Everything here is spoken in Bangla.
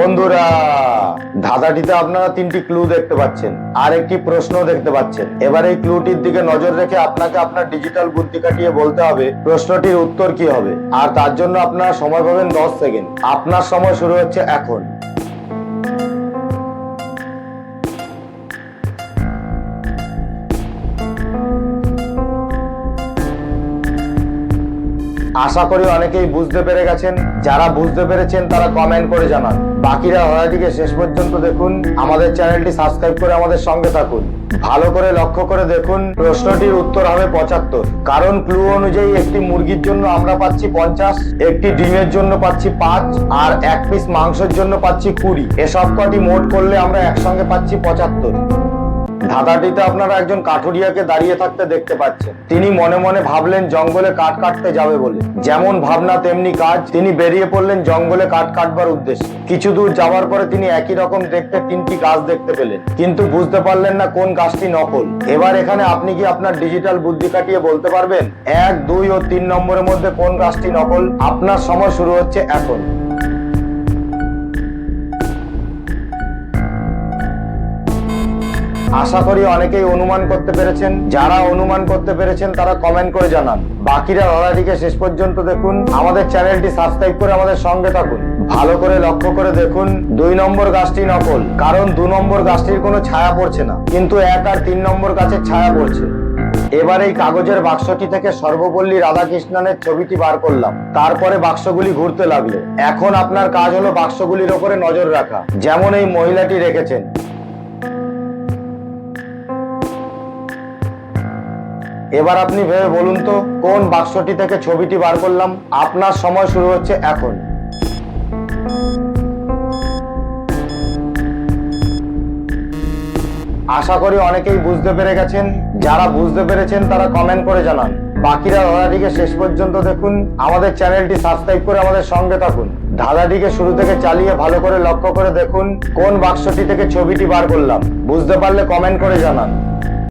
বন্ধুরা, ধাঁধাটিতে আপনারা তিনটি ক্লু দেখতে পাচ্ছেন আর একটি প্রশ্ন দেখতে পাচ্ছেন। এবার এই ক্লুটির দিকে নজর রেখে আপনাকে আপনার ডিজিটাল বুদ্ধি কাটিয়ে বলতে হবে, প্রশ্নটির উত্তর কি হবে? আর তার জন্য আপনারা সময় পাবেন দশ সেকেন্ড। আপনার সময় শুরু হচ্ছে এখন। আশা করি অনেকেই বুঝতে পেরে গেছেন। যারা বুঝতে পেরেছেন, তারা কমেন্ট করে জানান। বাকিরা হরাটিকে শেষ পর্যন্ত দেখুন। আমাদের চ্যানেলটি সাবস্ক্রাইব করে আমাদের সঙ্গে থাকুন। ভালো করে লক্ষ্য করে দেখুন, প্রশ্নটির উত্তর হবে পঁচাত্তর। কারণ ক্লু অনুযায়ী একটি মুরগির জন্য আমরা পাচ্ছি পঞ্চাশ, একটি ডিমের জন্য পাচ্ছি পাঁচ, আর এক পিস মাংসের জন্য পাচ্ছি কুড়ি। এসব কটি মোট করলে আমরা একসঙ্গে পাচ্ছি পঁচাত্তর। ধাঁধাটিতে আপনারা একজন কাঠুরিয়াকে দাঁড়িয়ে থাকতে দেখতে পাচ্ছেন। তিনি মনে মনে ভাবলেন, জঙ্গলে কাঠ কাটতে যাবে বলে। যেমন ভাবনা, তেমনি কাজ। তিনি বেরিয়ে পড়লেন জঙ্গলে কাঠ কাটবার উদ্দেশ্যে। কিছু দূর যাওয়ার পরে তিনি একই রকম দেখতে তিনটি গাছ দেখতে পেলেন। কিন্তু বুঝতে পারলেন না কোন গাছটি নকল। এবার এখানে আপনি কি আপনার ডিজিটাল বুদ্ধি কাটিয়ে বলতে পারবেন? এক, দুই ও তিন নম্বরের মধ্যে কোন গাছটি নকল? আপনার সময় শুরু হচ্ছে এখন। আশা করি অনেকেই অনুমান করতে পেরেছেন। যারা অনুমান করতে পেরেছেন, তারা কমেন্ট করে জানান। বাকিরা লড়াইটিকে শেষ পর্যন্ত দেখুন। আমাদের চ্যানেলটি সাবস্ক্রাইব করে আমাদের সঙ্গে থাকুন। ভালো করে লক্ষ্য করে দেখুন, দুই নম্বর গাছটি নকল। কারণ দু নম্বর গাছটির কোনো ছায়া পড়ছে না। কিন্তু এক আর তিন নম্বর গাছের ছায়া পড়ছে। এবার এই কাগজের বাক্সটি থেকে সর্বপল্লী রাধাকৃষ্ণনের ছবিটি বার করলাম। তারপরে বাক্সগুলি ঘুরতে লাগল। এখন আপনার কাজ হলো বাক্সগুলির ওপরে নজর রাখা। যেমন এই মহিলাটি রেখেছেন। এবার আপনি ভেবে বলুন তো, কোন বাক্সটি থেকে ছবিটি বার করলাম? আপনার সময় শুরু হচ্ছে এখন। আশা করি অনেকেই বুঝতে পেরে গেছেন। যারা বুঝতে পেরেছেন, তারা কমেন্ট করে জানান। বাকিরা ধাঁধাটিকে শেষ পর্যন্ত দেখুন। আমাদের চ্যানেলটি সাবস্ক্রাইব করে আমাদের সঙ্গে থাকুন। ধাঁধাটিকে শুরু থেকে চালিয়ে ভালো করে লক্ষ্য করে দেখুন, কোন বাক্সটি থেকে ছবিটি বার করলাম। বুঝতে পারলে কমেন্ট করে জানান।